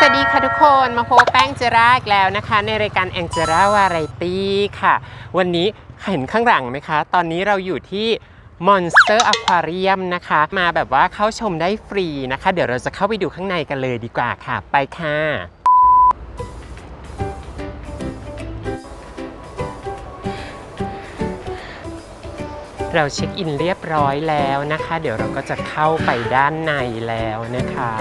สวัสดีค่ะทุกคนมาพบแป้งเจราอีกแล้วนะคะ ในรายการแองเจราวาไรตี้ค่ะ วันนี้เห็นข้างหลังไหมคะ ตอนนี้เราอยู่ที่ Monster Aquarium นะคะ มาแบบว่าเข้าชมได้ฟรีนะคะ เดี๋ยวเราจะเข้าไปดูข้างในกันเลยดีกว่าค่ะ ไปค่ะ เราเช็คอินเรียบร้อยแล้วนะคะ เดี๋ยวเราก็จะเข้าไปด้านในแล้วนะคะ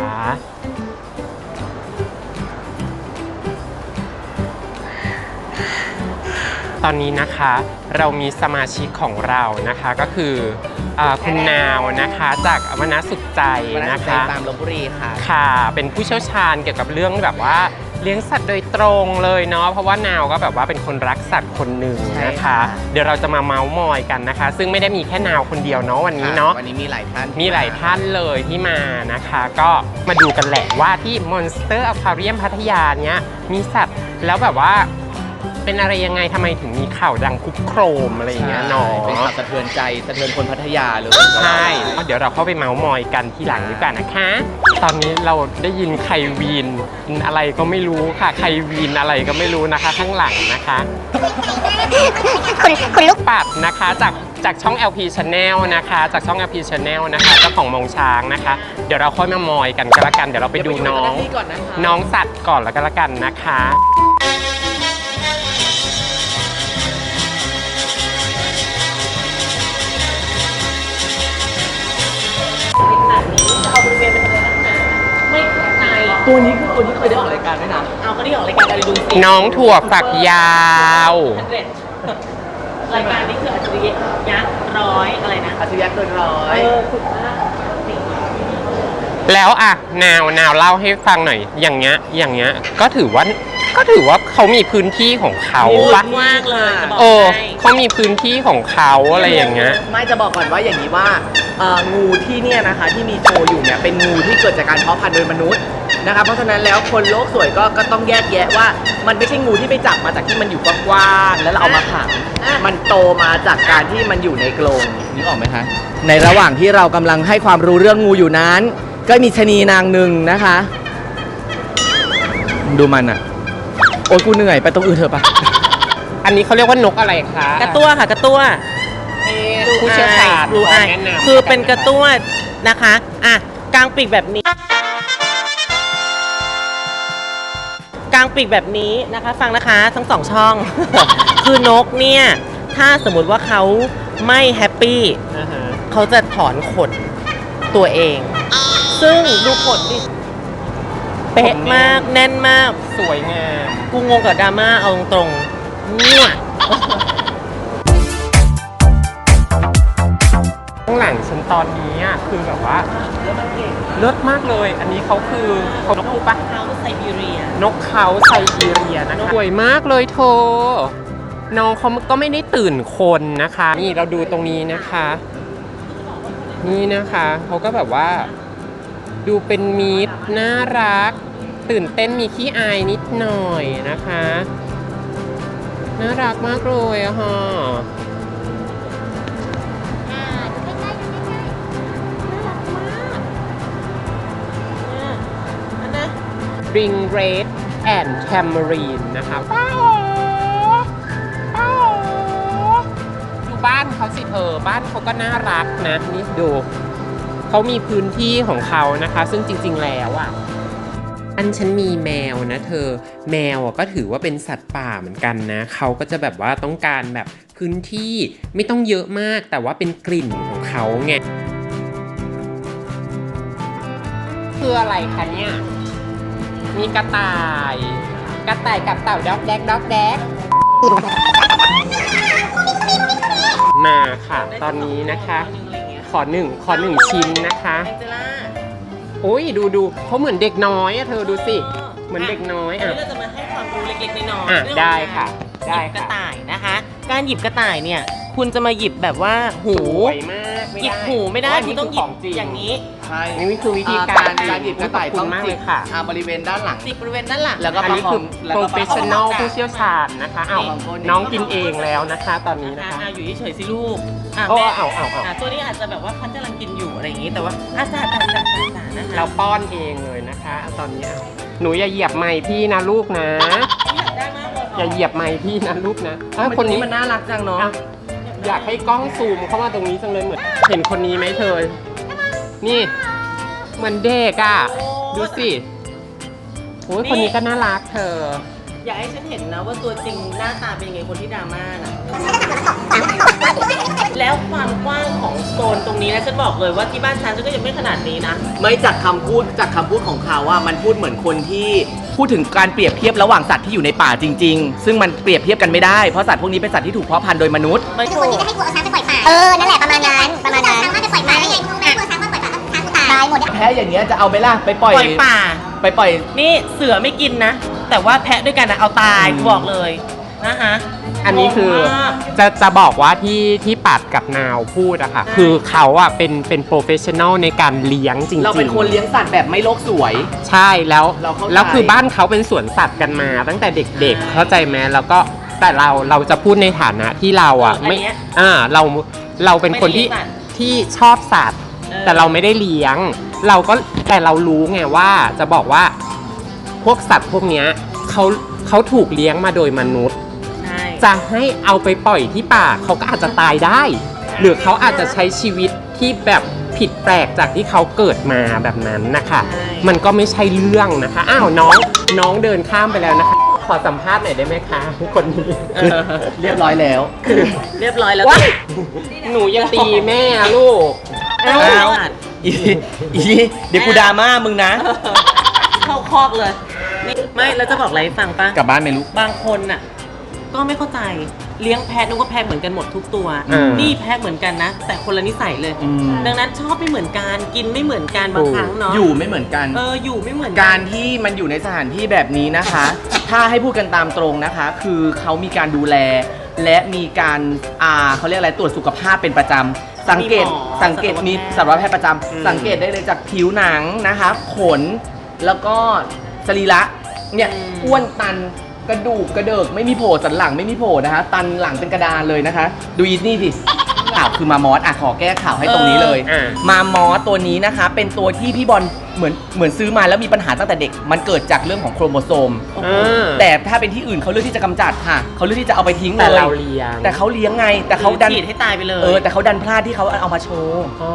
ตอนนี้นะคะเรามีสมาชิกของเรานะคะก็คืออาคุณนาวนะคะจากวนาสุขใจวันนั้นะนไปคะ ตามลบบุรีค่ะ ค่ะ เป็นผู้เชี่ยวชาญเกี่ยวกับเรื่องแบบว่าเลี้ยงสัตว์โดยตรงเลยเนาะ เพราะว่านาวก็แบบว่าเป็นคนรักสัตว์คนหนึ่งใช่นะคะค่ะเดี๋ยวเราจะมาเมาส์มอยกันนะคะ ซึ่งไม่ได้มีแค่นาวคนเดียวเนาะวันนี้เนาะ วันนี้มีหลายท่านมีหลายท่านเลยที่มานะคะ ก็มาดูกันแหละว่าที่ Monster Aquarium พัทยาเนี้ยมีสัตว์แล้วแบบว่า เป็นอะไรยังไงทำไมถึงมีข่าวดังคุกโครมอะไรอย่างเงี้ยเนาะเป็นข่าวสะเทือนใจสะเทือนคนพัทยาเลยใช่เดี๋ยวเราเข้าไปเมาส์มอยกันทีหลังดีกว่านะคะ ตอนนี้เราได้ยินใครวีนอะไรก็ไม่รู้ค่ะใครวีนอะไรก็ไม่รู้นะคะ ข้างหลังนะคะคุณคุณลูกปัดนะคะจากจากช่อง LP Channel นะคะ จากช่อง LP Channel นะคะเจ้าของมองช้างนะคะ เดี๋ยวเราค่อยมามอยกันก็แล้วกัน เดี๋ยวเราไปดูน้องเดี๋ยวไปดูเจ้าหาที่ก่อนนะคะน้องสัตว์ก่อนแล้วก็แล้วกันนะคะ ตัวนี้คือคนที่เคยได้ออกรายการด้วยนะเอาก็ได้ออกรายการอะไรดูสิน้องถั่วฝักยาว รายการนี้คืออัจฉริยะร้อยอะไรนะอาชญะเกินร้อเอยอฝึกมากแล้วอะนาว นาวเล่าให้ฟังหน่อย อย่างเงี้ย อย่างเงี้ย ก็ถือว่า ก็ถือว่าเขามีพื้นที่ของเขาปะมากเลยจะบอกเออให้เขามีพื้นที่ของเขาอะไรอย่างเงี้ย ไม่จะบอกก่อนว่าอย่างนี้ว่า เอ่องูที่เนี่ยนะคะที่มีโชว์อยู่เนี่ยเป็นงูที่เกิดจากการเพาะพันธุ์โดยมนุษย์นะคะเพราะฉะนั้นแล้วคนโลกสวยก็ก็ต้องแยกแยะว่า มันไม่ใช่งูที่ไปจับมาจากที่มันอยู่กว้างๆแล้วเราเอามาขังมันโตมาจากการที่มันอยู่ในกรงนึกออกไหมคะในระหว่างที่เรากำลังให้ความรู้เรื่องงูอยู่นั้น ก็มีชะนีนางหนึ่งนะคะ ดูมันอะโอ๊ยกูเหนื่อยไปตรงอื่นเถอะปะอันนี้เขาเรียกว่านกอะไรคะกระตั้วค่ะกระตั้ว ผู้เชี่ยวชาญรู้ขไอแนะนำ คือเป็นกระตั้วนะคะ อะกลางปีกแบบนี้ กลางปีกแบบนี้นะคะ ฟังนะคะทั้งสองช่อง คือนกเนี่ย ถ้าสมมุติว่าเขาไม่แฮปปี้อ่าฮะเขาจะถอนขนตัวเอง ซึ่งดูขนดิเป๊ะมากแน่นมาก สวยงาม กูงงกับดราม่าเอาตรงๆเนี่ย ตอนนี้อะคือแบบว่าเลิศมากเลย อันนี้เขาคือเขานกคูปะเขาไซบีเรีย นกเขาไซบีเรียนะคะสวยมากเลยเธอน้องเขาก็ไม่ได้ตื่นคนนะคะ นี่เราดูตรงนี้นะคะ นี่นะคะเขาก็แบบว่า ดูเป็นมิตรน่ารัก ตื่นเต้นมีขี้อายนิดหน่อยนะคะ น่ารักมากเลยอะฮะ Ring Red and Tamarine นะคะป้าโอป้าโอดูบ้านเขาสิเธอบ้านเขาก็น่ารักนะนี่ดูเขามีพื้นที่ของเขานะคะ ซึ่งจริง ๆ แล้วอะอันฉันมีแมวนะเธอ แมวอะก็ถือว่าเป็นสัตว์ป่าเหมือนกันนะ เขาก็จะแบบว่าต้องการแบบพื้นที่ไม่ต้องเยอะมากแต่ว่าเป็นกลิ่นของเขาไงคืออะไรคะเนี่ย มีกระต่าย กระต่ายกับเต่าด็อกแดกด็อกแดกมาค่ะ ตอนนี้นะคะ ขอหนึ่งขอหนึ่งชิ้นนะคะแองเจล่าโอ้ยดูดูเขาเหมือนเด็กน้อยอะเธอดูสิ เหมือนเด็กน้อยวันอะนี้เราจะมาให้ความรู้เล็กๆน้อยๆอะเรื่องได้ของค่ะการได้หยิบกระค่ะ ต่ายนะคะ การหยิบกระต่ายเนี่ย คุณจะมาหยิบแบบว่าหู สวยมากไม่หยิบได้หูไม่ได้เพราะคุณต้องหขยิบจริอย่างนี้ ใช่นี่คือวิธีอ่การการหยิบกระต่ายขอบต้คุองณมากจิเลกยค่ะ อ่าบริเวณด้านหลัง จิกบริเวณด้านหลัง แล้วก็ อันนี้คือแล้วก็ประคอง professional ผู้เชี่ยวชาญนะคะเอาประคองน้องกินเองแล้วนะคะ ตอนนี้นะนะคะคะ อะอยู่เฉยๆสิลูกอะโอ้แม่เอาเอาเอาอะตัวนี้อาจจะแบบว่าพันกำลังกินอยู่อะไรอย่างงี้แต่ว่าอาจารย์อาจารย์อาจารย์นะคะเราป้อนเองเลยนะคะตอนนี้เอาหนูอย่าเหยียบไม้พี่นะลูกนะ อยากได้มากเลยอย่าเหยียบไม้พี่นะลูกนะอะคคนนนี้นี้มันน่ารักจังเนาะ อะอยากให้กล้องซูมเข้ามาตรงนี้จังเลยเหมือน เห็นคนนี้ไหมเธอ นี่เหมือนเด็กอะ ดูสิโอ้ยคนนี้ก็น่ารักเธอ อยากให้ฉันเห็นนะว่าตัวจริงหน้าตาเป็นยังไงคนที่ดราม่าน่ะแล้วความกว้างของโซนตรงนี้นะฉันบอกเลยว่าที่บ้านฉันฉันก็ยังไม่ขนาดนี้นะ ไม่จากคำพูดจากคำพูดของเขาว่ามันพูดเหมือนคนที่พูดถึงการเปรียบเทียบระหว่างสัตว์ที่อยู่ในป่าจริง ๆ ซึ่งมันเปรียบเทียบกันไม่ได้ เพราะสัตว์พวกนี้เป็นสัตว์ที่ถูกเพาะพันธุ์โดยมนุษย์ ไม่คือถูคนกที่จะให้กูเอาช้างไปปล่อยป่า เออ นั่นแหละประมาณนั้น ประมาณนั้นช้างว่าไปปล่อยป่าได้ไงมึงไม่างกูตายตายหมดแพ้อย่างเงี้ยจะเอาไหมล่ะไปปล่อยปล่อยป่า ไปปล่อย นี่เสือไม่กินนะ แต่ว่าแพะด้วยกันนะเอาตายอืมกูบอกเลยนะคะอันนี้คืองงมาก จะจะบอกว่าที่ที่ปัดกับนาวพูดอะค่ะใช่คือเขาอะเป็นเป็นโปรเฟชชั่นอลในการเลี้ยงจริงๆ เราเป็นคนเลี้ยงสัตว์แบบไม่โลกสวย ใช่แล้วเราเข้าใจ แล้วคือบ้านเขาเป็นสวนสัตว์กันมา ตั้งแต่เด็กๆ เข้าใจไหมแล้วก็แต่เราเราจะพูดในฐานะที่เราอะเอออันไม่เนี้ยอ่าเราเราเป็นคนที่ไม่ได้เลี้ยงสัตว์ที่ชอบสัตว์ออ แต่เราไม่ได้เลี้ยง เราก็แต่เรารู้ไงว่าจะบอกว่าพวกสัตว์พวกเนี้ยเขาเขาถูกเลี้ยงมาโดยมนุษย์ ใช่จะให้เอาไปปล่อยที่ป่าเขาก็อาจจะตายได้ หรือเขาอาจจะใช้ชีวิตที่แบบผิดแปลกจากที่เขาเกิดมาแบบนั้นนะคะใช่มันก็ไม่ใช่เรื่องนะคะอ้าวน้องน้องเดินข้ามไปแล้วนะคะ ขอสัมภาษณ์หน่อยได้ไหมคะคนนี้เออเรียบร้อยแล้ว เรียบร้อยแล้วว้ายหนูยังตีแม่อะลูก เอาเอาอีอีเดี๋ยวกูดราม่ามึงนะ เข้าคอกเลยนี่ไม่แล้วจะบอกอะไรให้ฟังปะกลับบ้านไหมลูก บางคนน่ะ ก็ไม่เข้าใจเลี้ยงแพะนึกว่าแพะเหมือนกันหมดทุกตัว อืม นี่แพะเหมือนกันนะ แต่คนละนิสัยเลย อืมดังนั้นชอบไม่เหมือนกันกินไม่เหมือนกันบางถูกครั้งเนาะอยู่ไม่เหมือนกัน เอออยู่ไม่เหมือนการที่มันอยู่ในสถานที่แบบนี้นะคะ ถ้าให้พูดกันตามตรงนะคะ คือเขามีการดูแล และมีการอ่าเขาเรียกอะไรตรวจสุขภาพเป็นประจำ สังเกตสังเกตมีสัตวแพทย์ประจำอืม สังเกตได้เลยจากผิวหนังนะคะ ขนแล้วก็สรีระเนี่ยอ้วนตันกระดูกกระเดิกไม่มีโผล่สันหลังไม่มีโผล่นะคะ ตันหลังเป็นกระดานเลยนะคะ ดูอีนี่สิ ข่าวคือมามอสอะขอแก้ข่าวให้ตรงนี้เลยอ่ามามอสตัวนี้นะคะ เป็นตัวที่พี่บอลเหมือนเหมือนซื้อมาแล้วมีปัญหาตั้งแต่เด็ก มันเกิดจากเรื่องของโครโมโซมอ่าแต่ถ้าเป็นที่อื่นเขาเลือกที่จะกำจัดค่ะ เขาเลือกที่จะเอาไปทิ้งแต่เลยเราเลี้ยง แต่เขาเลี้ยงไง แต่เขาดัน ฉีดให้ตายไปเลยเออ แต่เขาดันพลาดที่เขาเอามาโชว์ อ๋อ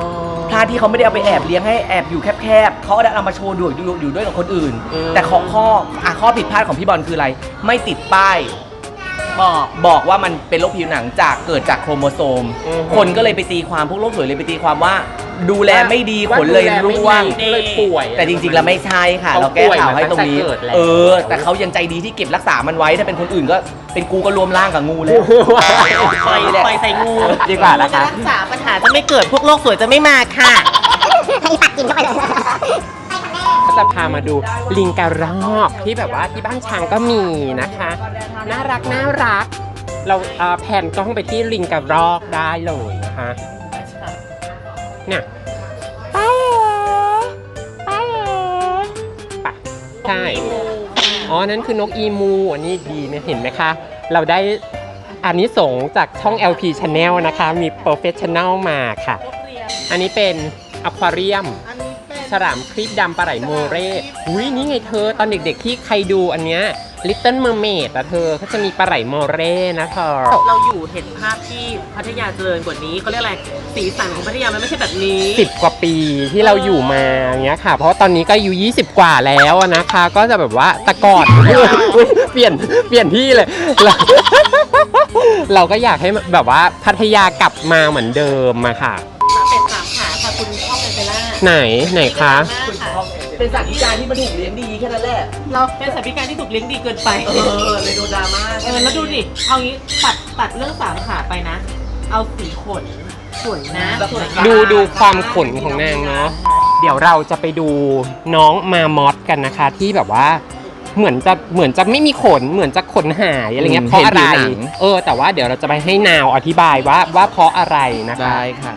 พลาดที่เขาไม่ได้เอาไปแอบเลี้ยงให้แอบอยู่แคบๆเขาดันเอามาโชว์ด้วยอยู่อยู่ด้วยกับคนอื่น อืม แต่ข้อข้ออะข้อผิดพลาดของพี่บอลคืออะไร ไม่ติดป้าย บอกบอกว่ามันเป็นโรคผิวหนังจากเกิดจากโครโมโซม อือฮึ คนก็เลยไปตีความพวกโลกสวยเลยไปตีความว่า ดูแลไม่ดีขนเลยาดูแไม่ร่วงดีเลยป่วย แต่จริงๆ แล้วไม่ใช่ค่ะเขาเราแก้ข่าวให้ตรงนี้ป่วยมาตั้งแต่เกิดแล้ว เออ แต่เขายังใจดีที่เก็บรักษามันไว้ ถ้าเป็นคนอื่นก็เป็นกูก็รวมร่างกับงูแล้วปล่อยปล่อยใส่งูดีกว่านะคะจะรักษาปัญหาจะไม่เกิดพวกโรคสวยจะไม่มาค่ะ ให้ปัดกินเข้าไปเลยก็ จะพามาดูลิงกระรอกที่แบบว่าที่บ้านช้างก็มีนะคะ น่ารักน่ารัก เราเแผ่นกล้องไปที่ลิงกระรอกได้เลยนะคะเนี่ยไปไปไปใช่อ๋อ นั่นคือนกอีมู อันนี้ดีเนี่ยเห็นไหมคะ เราได้อันนี้ส่งจากช่อง LP Channel นะคะ มี Professional มาค่ะ อันนี้เป็นอควาเรียมอ ฉลามครีบดำปลาไหลโมเร่อุ้ยนี่ไงเธอตอนเด็กๆที่ใครดูอันเนี้ย Little Mermaid อะเธอเขาจะมีปลาไหลโมเร่นะเธอ เราอยู่เห็นภาพที่พัทยาเจริญกว่านี้เขาเรียกอะไรสีสันของพัทยามันไม่ใช่แบบนี้ สิบกว่าปีที่เราอยู่มาอย่างเงี้ยค่ะ เพราะว่าตอนนี้ก็อายุ20 กว่าแล้วอะนะคะ ก็จะแบบว่าแตะกอด อุ๊ยเปลี่ยนเปลี่ยนที่เลยเราเราก็อยากให้แบบว่าพัทยากลับมาเหมือนเดิมอะค่ะ ไหนไหนคะมากค่ะเป็นสัตว์พิการที่มันถูกเลี้ยงดีแค่นั้นแหละ เราเป็นสัตว์พิการที่ถูกเลี้ยงดีเกินไป เออเลยโดนดราม่าเออแล้วดูดิ เอางี้ตัดตัดเรื่องสามขาไปนะ เอาสีขนสวยนะสวยดูดูความขนของนางเนาะ เดี๋ยวเราจะไปดูน้องมามอสกันนะคะ ที่แบบว่าเหมือนจะเหมือนจะไม่มีขนเหมือนจะขนหายอะไรเงี้ยเพราะอะไร เออ แต่ว่าเดี๋ยวเราจะไปให้นาวอธิบายว่าว่าเพราะอะไรนะคะ ได้ค่ะ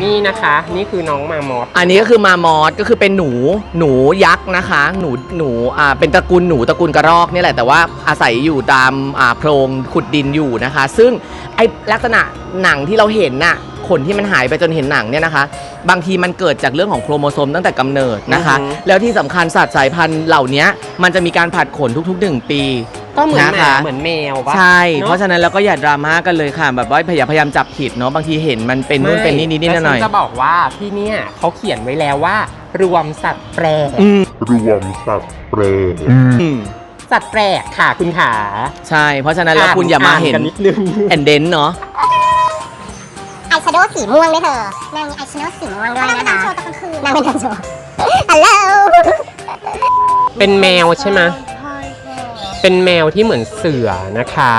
นี่นี่นะคะ นี่คือน้องมามอสอันนี้ก็คือมามอสก็คือเป็นหนูหนูยักษ์นะคะ หนูหนูอ่าเป็นตระกูลหนูตระกูลกระรอกเนี่ยแหละแต่ว่าอาศัยอยู่ตามอ่าโพรงขุดดินอยู่นะคะ ซึ่งไอลักษณะหนังที่เราเห็นน่ะขนที่มันหายไปจนเห็นหนังเนี่ยนะคะ บางทีมันเกิดจากเรื่องของโครโมโซมตั้งแต่กำเนิดนะคะอือฮึแล้วที่สำคัญสัตว์สายพันธุ์เหล่านี้มันจะมีการผัดขนทุกๆหนึ่งปี ก็เหมือนหนะมาคะเหมือนแมวปะใช่นอเพราะฉะนั้นเราก็อย่าดราม่ากันเลยค่ะ แบบว่าพยายามพยายามจับผิดเนาะบางทีเห็นมันเป็นนู่นเป็นนี่นิดนิดหน่อยหน่อยแล้วฉัจะบอกว่าที่เนี่ยเขาเขียนไว้แล้วว่า รวมสัตว์แปลกอืมรวมสัตว์เปรย์อืมสัตว์แปลกค่ะคุณขาใช่ เพราะฉะนั้นแล้วคุณอย่ามาเห็นกันนิดนึงแอนเดนเนาะไอแชโดว์สีม่วงด้วยเธอนางมีไอแชโดว์สีม่วงด้วยนะคะนางเป็นโชว์ตอนกลางคืนนางเป็นโชว์ฮัลโหลเป็นแมวใช่ไหม เป็นแมวที่เหมือนเสือนะคะ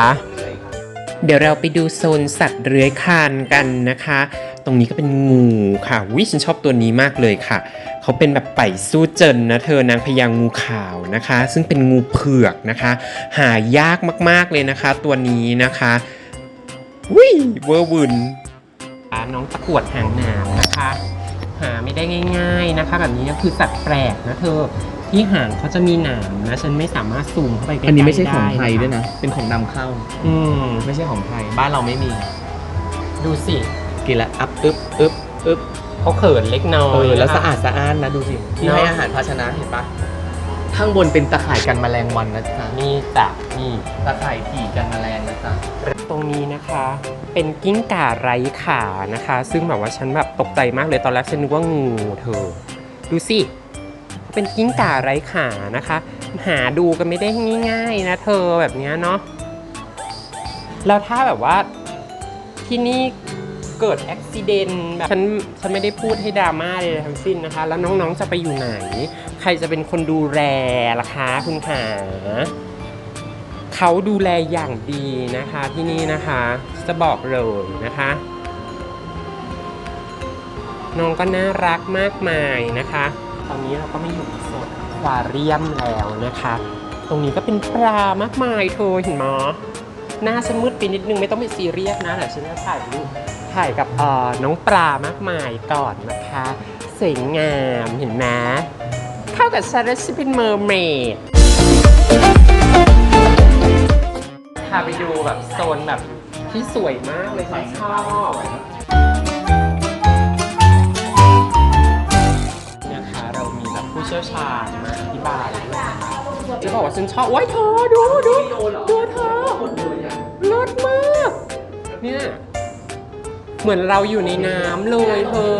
เดี๋ยวเราไปดูโซนสัตว์เลื้อยคลานกันนะคะ ตรงนี้ก็เป็นงูค่ะวิฉันชอบตัวนี้มากเลยค่ะ เขาเป็นแบบไป่สู้เจินนะเธอนางพญางูขาวนะคะ ซึ่งเป็นงูเผือกนะคะ หายากมากๆเลยนะคะ ตัวนี้นะคะวิเวอร์วุนน้องตะกรวดหางหนามนะคะ หาไม่ได้ง่าย ๆนะคะ แบบนี้ก็คือสัตว์แปลกนะเธอ ที่หางเขาจะมีหนามนะฉันไม่สามารถซูมเข้าไปใกล้ๆอันนี้ไม่ใช่ของไทยด้ด้วยนะ เป็นของนำเข้า อืมไม่ใช่ของไทย บ้านเราไม่มี ดูสิกินแล้วอัพอึบอึบอึบเขาเขินเล็กน้อเอยอแล้วนคสะอาดสะอ้านนะดูสิ ที่เนอะให้อาหารภาชนะเห็นปะข้างบนเป็นตะข่ายกันแมลงวันนะจ๊ะนี่จ้ะนี่ ตะข่ายถี่กันแมลงนะจ๊ะตรงนี้นะคะเป็นกิ้งก่าไร้ขานะคะ ซึ่งแบบว่าฉันแบบตกใจมากเลยตอนแรกฉันนึกว่างูเธอ ดูสิ เป็นกิ้งก่าไร้ขานะคะ หาดูกันไม่ได้ง่ายๆนะเธอแบบนี้เนาะแล้วถ้าแบบว่าที่นี่เกิดอุบิเหตุแบบฉันฉันไม่ได้พูดให้ดราม่าเลยทั้งสิ้นนะคะ แล้วน้องๆจะไปอยู่ไหน ใครจะเป็นคนดูแลล่ะคะคุณขาเขาดูแลอย่างดีนะคะที่นี่นะคะ จะบอกเลยนะคะ น้องก็น่ารักมากมายนะคะ ตอนนี้เราก็ไม่อยู่ในโซนควาเรียมแล้วนะคะ ตรงนี้ก็เป็นปลามากมายเธอเห็นไหมหน้าฉันมืดไปนิดนึงไม่ต้องไปซีเรียสนะแต่ฉันจะถ่ายรูปถ่ายกับน้องปลามากมายก่อนนะคะสวยงามเห็นไหมเข้ากับฉันแล้วฉันเป็นเมอร์เมดพาไปดูแบบโซนแบบที่สวยมากเลยชอบ ชี่ยวชาญมาอธิบายด้วยนะคะจะบอกว่าฉันชอบโอ้ยเธอดูดูดูเธอเลิศมากเนี่ยเหมือนเราอยู่ในน้ำเลยเธอ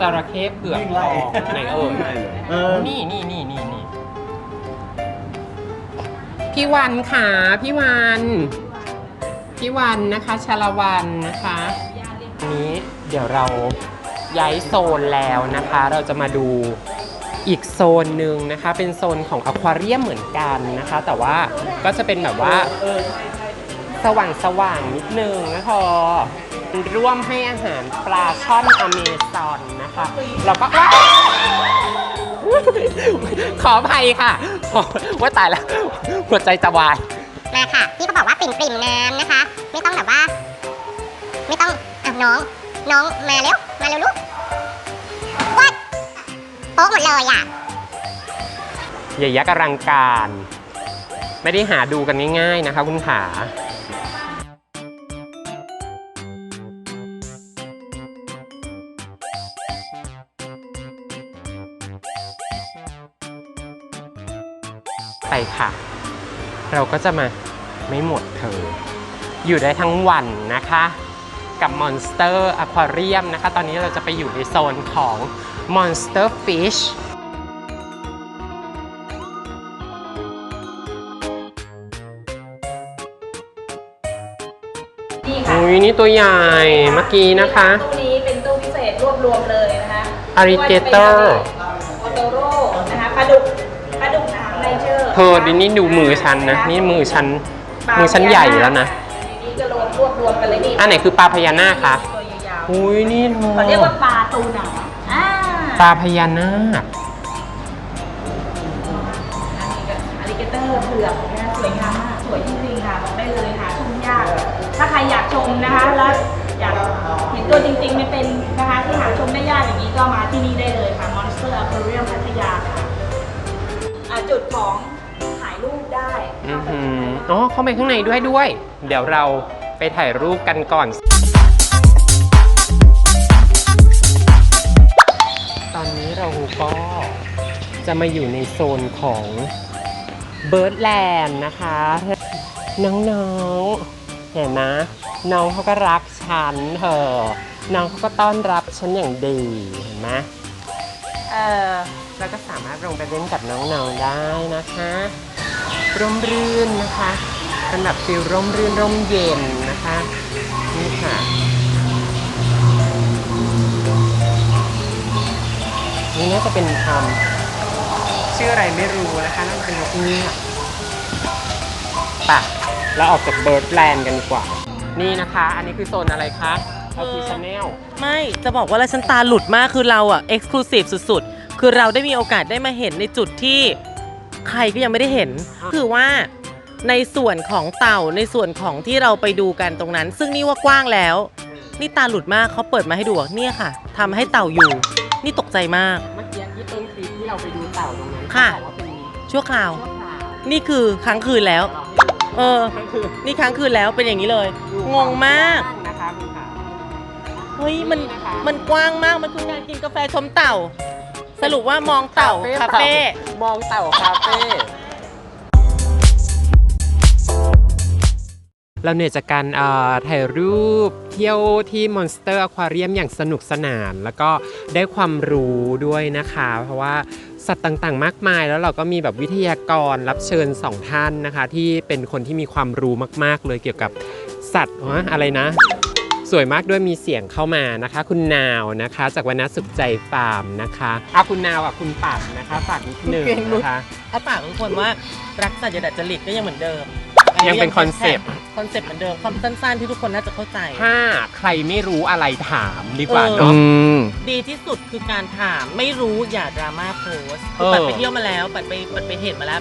จระเข้เผือกทองไหนเอ่ยเออนี่นี่นี่นี่นี่พี่วันค่ะ พี่วัน พี่วันนะคะชาลวันนะคะนี้เดี๋ยวเราย้ายโซนแล้วนะคะ เราจะมาดูอีกโซนหนึ่งนะคะ เป็นโซนของอควาเรียมเหมือนกันนะคะ แต่ว่าก็จะเป็นแบบว่าสว่างสว่างนิดนึงนะทอร่วมให้อาหารปลาช่อนอเมซอนนะคะแล้วก็ขออภัยค่ะว่าตายแล้วหัวใจจะวาย มาค่ะพี่เขาบอกว่าปริ่มปิ่มๆน้ำนะคะ ไม่ต้องแบบว่า ไม่ต้องอะน้อง น้องมาเร็วมาเร็วลูกวัดโป๊ะหมดเลยอะใหญ่ยักษ์อลังการ ไม่ได้หาดูกันง่ายๆนะคะคุณขาไปค่ะ เราก็จะมาไม่หมดเธอ อยู่ได้ทั้งวันนะคะ กับ Monster Aquarium นะคะ ตอนนี้เราจะไปอยู่ในโซนของ Monster Fish นี่ค่ะอุ้ยนี่ตัวใหญ่เมื่อกี้นะคะ ตู้นี้เป็นตู้พิเศษรวบรวมเลยนะคะ Alligator โอโตโร่นะคะปลาดุกปลาดุกน้ำไนเจ อร์เธอดินี่ดูมือฉันนะ นี่มือฉันมือฉันใหญ่แล้วนะนี่ก็รวมรวบรวมกันเลยนี่อันไหนคือปลาพญานาคคะตัวยาวอุ้ยนี่เธๆอเขาเรียกว่าปลาตูหนาอ่าปลาพญานาคอันนี้ก็อลิเกเตอร์อร์เผือกนะคะสวยงามมากสวยจริงๆค่ะบอกได้เลยค่ะชมยาก ถ้าใครอยากชมนะคะแล้วอยากเห็นตัวจริงๆไม่เป็นนะคะที่หาชมได้ยากอย่างนี้ก็มาที่นี่ได้เลยค่ะ Monster Aquarium พัทยาค่ะอ่าจุดของถ่ายรูป ได้อือหืออ๋อเข้าไปข้างในด้วยด้วย เดี๋ยวเราไปถ่ายรูปกันก่อน ตอนนี้เราก็จะมาอยู่ในโซนของเบิร์ดแลนด์นะคะ น้องๆ เห็นนะ น้องเขาก็รักฉันเธอน้องเขาก็ต้อนรับฉันอย่างดี เห็นไหมเออแล้วก็สามารถลงไปเล่นกับน้องๆได้นะคะ ร่มรื่นนะคะเป็นแบบฟิลร่มรื่นร่มเย็นนะคะนี่ค่ะนี่น่าจะเป็นคำชื่ออะไรไม่รู้นะคะน่าจะเป็นนกเงือกปะเราออกจากเบิร์ดแลนด์กันดีกว่า นี่นะคะ อันนี้คือโซนอะไรคะเอาคือชาแนลไม่จะบอกว่าแล้วฉันตาหลุดมากคือเราอะเอ็กซ์คลูซีฟสุดๆ คือเราได้มีโอกาสได้มาเห็นในจุดที่ ใครก็ยังไม่ได้เห็น คือว่าในส่วนของเต่าในส่วนของที่เราไปดูกันตรงนั้น ซึ่งนี่ว่ากว้างแล้ว นี่ตาหลุดมากเขาเปิดมาให้ดูอะเนี่ยค่ะทำให้เต่าอยู่ นี่ตกใจมาก เมื่อกี้ที่ต้นคลิปที่เราไปดูเต่าตรงนั้นค่ะเขาบอกว่าเป็นชั่วคราวชั่วคราว นี่คือค้างคืนแล้ว เออก็คือนี่ค้างคืนแล้วเป็นอย่างนี้เลย งงมากนะคะคุณค่ะเฮ้ยมันนี่นะคะมันกว้างมากมันคืองานกินกาแฟชมเต่า สรุปว่ามองเต่าคาเฟ่มองเต่าคาเฟ่เราเนี่ยจากการเอ่อถ่ายรูปเที่ยวที่ Monster Aquarium อย่างสนุกสนาน แล้วก็ได้ความรู้ด้วยนะคะ เพราะว่าสัตว์ต่างๆ มากมาย แล้วเราก็มีแบบวิทยากรรับเชิญสองท่านนะคะ ที่เป็นคนที่มีความรู้มาก ๆ เลยเกี่ยวกับสัตว์ฮะอะไรนะ สวยมากด้วยมีเสียงเข้ามานะคะ คุณนาวนะคะ จากวรรณสุขใจฟาร์มนะคะอาคุณนาวกับคุณปัดนะคะฝากนิดหนึ่งนะคะถ้าปากทุกคนว่ารักสัตว์อย่าดัดจริตก็ยังเหมือนเดิมยังเป็นคอนเซปต์คอนเซปต์เหมือนเดิมความสั้นๆที่ทุกคนน่าจะเข้าใจ ถ้าใครไม่รู้อะไรถามดีกว่าเออเนาะมดีที่สุดคือการถามไม่รู้อย่าดราม่าโพสต์เอคืออปัดไปเที่ยวมาแล้วปัดไปปัดไปเห็นมาแล้ว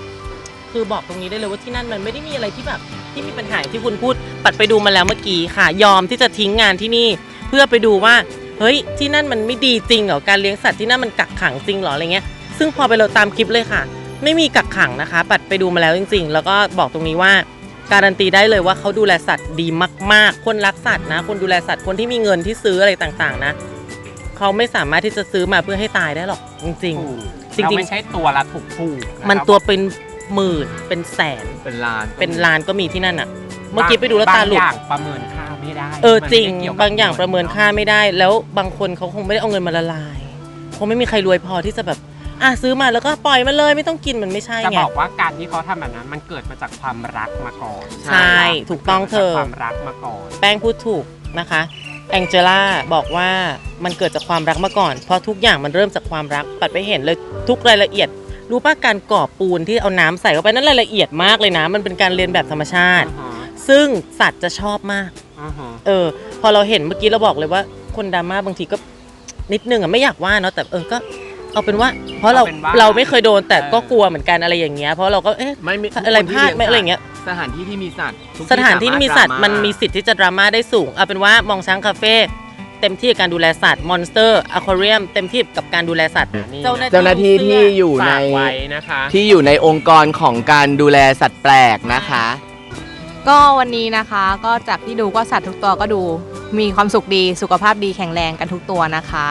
คือบอกตรงนี้ได้เลยว่าที่นั่นมันไม่ได้มีอะไรที่แบบ ที่มีปัญหาอย่างที่คุณพูดปัดไปดูมาแล้วเมื่อกี้ค่ะ ยอมที่จะทิ้งงานที่นี่ เพื่อไปดูว่าเฮ้ยที่นั่นมันไม่ดีจริงเหรอการเลี้ยงสัตว์ที่นั่นมันกักขังจริงเหรออะไรเงี้ยซึ่งพอไปเราตามคลิปเลยค่ะ ไม่มีกักขังนะคะ ปัดไปดูมาแล้วจริง ๆ แล้วก็บอกตรงนี้ว่าการันตีได้เลยว่าเขาดูแลสัตว์ดีมาก ๆ คนรักสัตว์นะ คนดูแลสัตว์คนที่มีเงินที่ซื้ออะไรต่างๆ นะเขาไม่สามารถที่จะซื้อมาเพื่อให้ตายได้หรอกจริงถูกจริงๆเราไม่ใช่ตัวละถูกถูกๆมันตัวเป็น หมื่นเป็นแสนเป็นล้านเป็นล้านก็มีที่นั่นอะ เมื่อกี้ไปดูแล้วตาหลุบดงอย่างประเมินค่าไม่ได้เออมันจริงไม่ได้เกี่วกับางอย่างประเมินค่าไม่ได้ แล้วบางคนเขาคงไม่ได้เอาเงินมาละลายคงไม่มีใครรวยพอที่จะแบบอะซื้อมาแล้วก็ปล่อยมันเลยไม่ต้องกินมันไม่ใช่จะไงบอกว่าการที่เขาทำแบบนั้น มันเกิดมาจากความรักมาก่อนใช่ถูกต้องเธอกิดมาจากความรักมาก่อน แป้งพูดถูกนะคะ แองเจล่าบอกว่ามันเกิดจากความรักมาก่อน เพราะทุกอย่างมันเริ่มจากความรัก ปัดไปเห็นเลยทุกรายละเอียด รู้ป่ะการก่อปูนที่เอาน้ำใส่เข้าไปนั่นรายละเอียดมากเลยนะ มันเป็นการเรียนแบบธรรมชาติอ่าฮะซึ่งสัตว์จะชอบมาก อ่าฮะเออ พอเราเห็นเมื่อกี้เราบอกเลยว่า คนดราม่าบางทีก็นิดนึงอะไม่อยากว่าเนาะแต่เออก็เอาเป็นว่า เพราะเราเอาเป็นว่าเราไม่เคยโดนแต่ก็เออกลัวเหมือนกันอะไรอย่างเงี้ยเพราะเราก็เอ๊ะ ไม่มีอะไรพลาดไหมอะไรอย่างเงี้ย สถานที่ที่มีสัตว์ทุกสถานที่ที่มีสัตว์สาารถมันมีสิทธิ์ที่จะดราม่าได้สูงเอาเป็นว่ามองช้างคาเฟ่ เต็มที่กับการดูแลสัตว์มอนสเตอร์อะควาเรียมเต็มที่กับการดูแลสัตว์นี่ เจ้าหน้าที่ที่อยู่ในฝากไว้นะคะ ที่อยู่ในองค์กรของการดูแลสัตว์แปลกนะคะ ก็วันนี้นะคะก็จากที่ดูก็สัตว์ทุกตัวก็ดูมีความสุขดีสุขภาพดีแข็งแรงกันทุกตัวนะคะ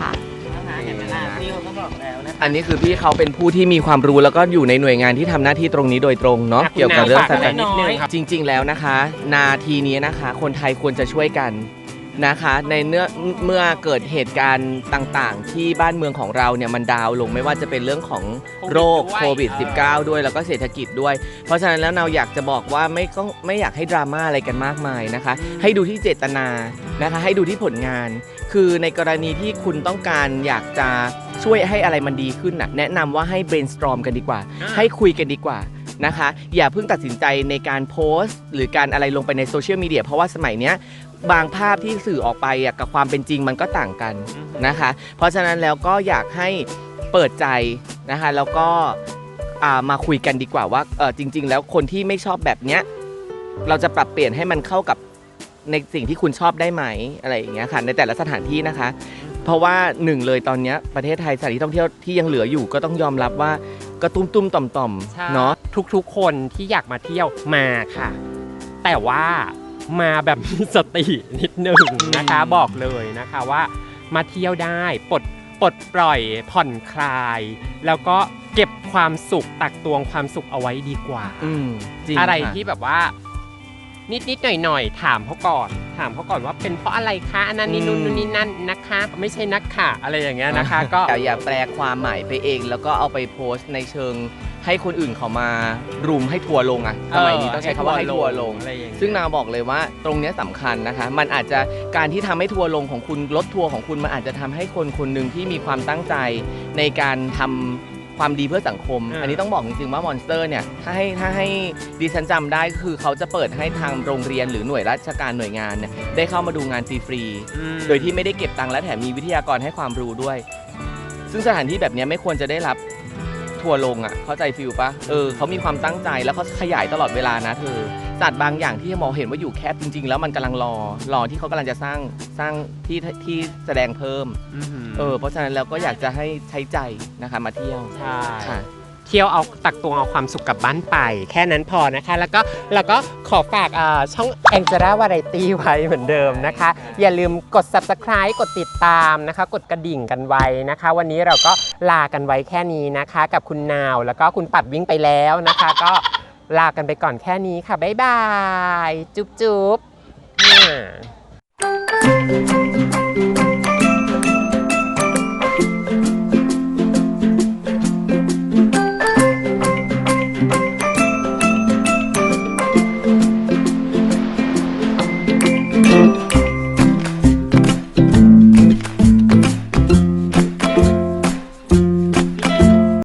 ค่ะนะคะเห็นไหมล่ะพี่เขาก็บอกแล้วนะคะ อันนี้คือพี่เขาเป็นผู้ที่มีความรู้แล้วก็อยู่ในหน่วยงานที่ทำหน้าที่ตรงนี้โดยตรงเนาะอะคุณเกี่ยวกับเรื่องฝากสัตว์ไว้นิดนึงครับจริงๆ แล้วนะคะ นาทีนี้นะคะ คนไทยควรจะช่วยกัน นะคะ ในเนื้อเมื่อเกิดเหตุการณ์ต่างๆ ที่บ้านเมืองของเราเนี่ยมันดาวน์ลงไม่ว่าจะเป็นเรื่องของโรคโควิด -19 ด้วยแล้วก็เศรษฐกิจด้วย เพราะฉะนั้นแล้วเราอยากจะบอกว่าไม่ก็ไม่อยากให้ดราม่าอะไรกันมากมายนะคะ ให้ดูที่เจตนานะคะ ให้ดูที่ผลงาน คือในกรณีที่คุณต้องการอยากจะช่วยให้อะไรมันดีขึ้นน่ะแนะนำว่าให้ brainstorm กันดีกว่าอ่า ให้คุยกันดีกว่านะคะอย่าเพิ่งตัดสินใจในการโพสต์ หรือการอะไรลงไปในโซเชียลมีเดียเพราะว่าสมัยเนี้ย บางภาพที่สื่อออกไปอะกับความเป็นจริงมันก็ต่างกันนะคะ เพราะฉะนั้นแล้วก็อยากให้เปิดใจนะคะแล้วก็อ่ามาคุยกันดีกว่าว่าเออจริง ๆ แล้วคนที่ไม่ชอบแบบเนี้ยเราจะปรับเปลี่ยนให้มันเข้ากับในสิ่งที่คุณชอบได้ไหมอะไรอย่างเงี้ยค่ะในแต่ละสถานที่นะคะ เพราะว่าหนึ่งเลยตอนเนี้ยประเทศไทยสถานที่ท่องเที่ยวที่ยังเหลืออยู่ก็ต้องยอมรับว่าก็ตุ้มตุ้มๆต่อมต่อมๆเนาะ ทุกๆคนที่อยากมาเที่ยวมาค่ะ แต่ว่า มาแบบมีสตินิดนึงนะคะอืมบอกเลยนะคะว่ามาเที่ยวได้ปลดปลดปล่อยผ่อนคลาย แล้วก็เก็บความสุขตักตวงความสุขเอาไว้ดีกว่า อืมจริงอะไรค่ที่แบบว่า นิดนิดหน่อยหน่อยๆถามเขาก่อน ถามเขาก่อนว่าเป็นเพราะอะไรคะอันนั้นนี่นู่นนู่นนี่นั่นนะคะ ไม่ใช่นักค่ะ อะไรอย่างเงี้ยนะคะ ก็ อย่าอย่าแปลความหมายไปเอง แล้วก็เอาไปโพสต์ในเชิง ให้คนอื่นเขามารุมให้ทัวร์ลงอะสมัยนี้ต้องใช้คำว่าให้ทัวร์ลง อะไรอย่างเงี้ยซึ่งนางบอกเลยว่าตรงเนี้ยสำคัญนะคะ มันอาจจะการที่ทำให้ทัวร์ลงของคุณลดทัวร์ของคุณมันอาจจะทำให้คนคนหนึ่งที่มีความตั้งใจในการทำความดีเพื่อสังคม อ่า อันนี้ต้องบอกจริงๆว่ามอนสเตอร์เนี่ยถ้าให้ถ้าให้ดิฉันจำได้ก็คือเขาจะเปิดให้ทางโรงเรียนหรือหน่วยราชการหน่วยงานเนี่ยได้เข้ามาดูงานฟรีๆ อืม โดยที่ไม่ได้เก็บตังค์และแถมมีวิทยากรให้ความรู้ด้วย ซึ่งสถานที่แบบเนี้ยไม่ควรจะได้รับ ทัวร์ลงอะเข้าใจฟิลปะเออเขามีความตั้งใจแล้วเขาขยายตลอดเวลานะเธอสัตว์บางอย่างที่มองเห็นว่าอยู่แคบจริง ๆ แล้วมันกำลังรอรอที่เขากำลังจะสร้างสร้างที่ที่แสดงเพิ่มเออเพราะฉะนั้นแล้วก็อยากจะให้ใช้ใจนะคะมาเที่ยวใช่ค่ะ เที่ยวเอาตักตวงเอาความสุขกลับบ้านไป แค่นั้นพอนะคะ แล้วก็แล้วก็ขอฝากอ่าช่อง a n g e l a Variety ไว้เหมือนเดิมนะคะ อย่าลืมกด subscribe กดติดตามนะคะ กดกระดิ่งกันไว้นะคะ วันนี้เราก็ลากันไว้แค่นี้นะคะ กับคุณนาว แล้วก็คุณปัดวิ่งไปแล้วนะคะ ก็ลากันไปก่อนแค่นี้ค่ะบ๊ายบาย จุ๊บจุ๊บเนี่ย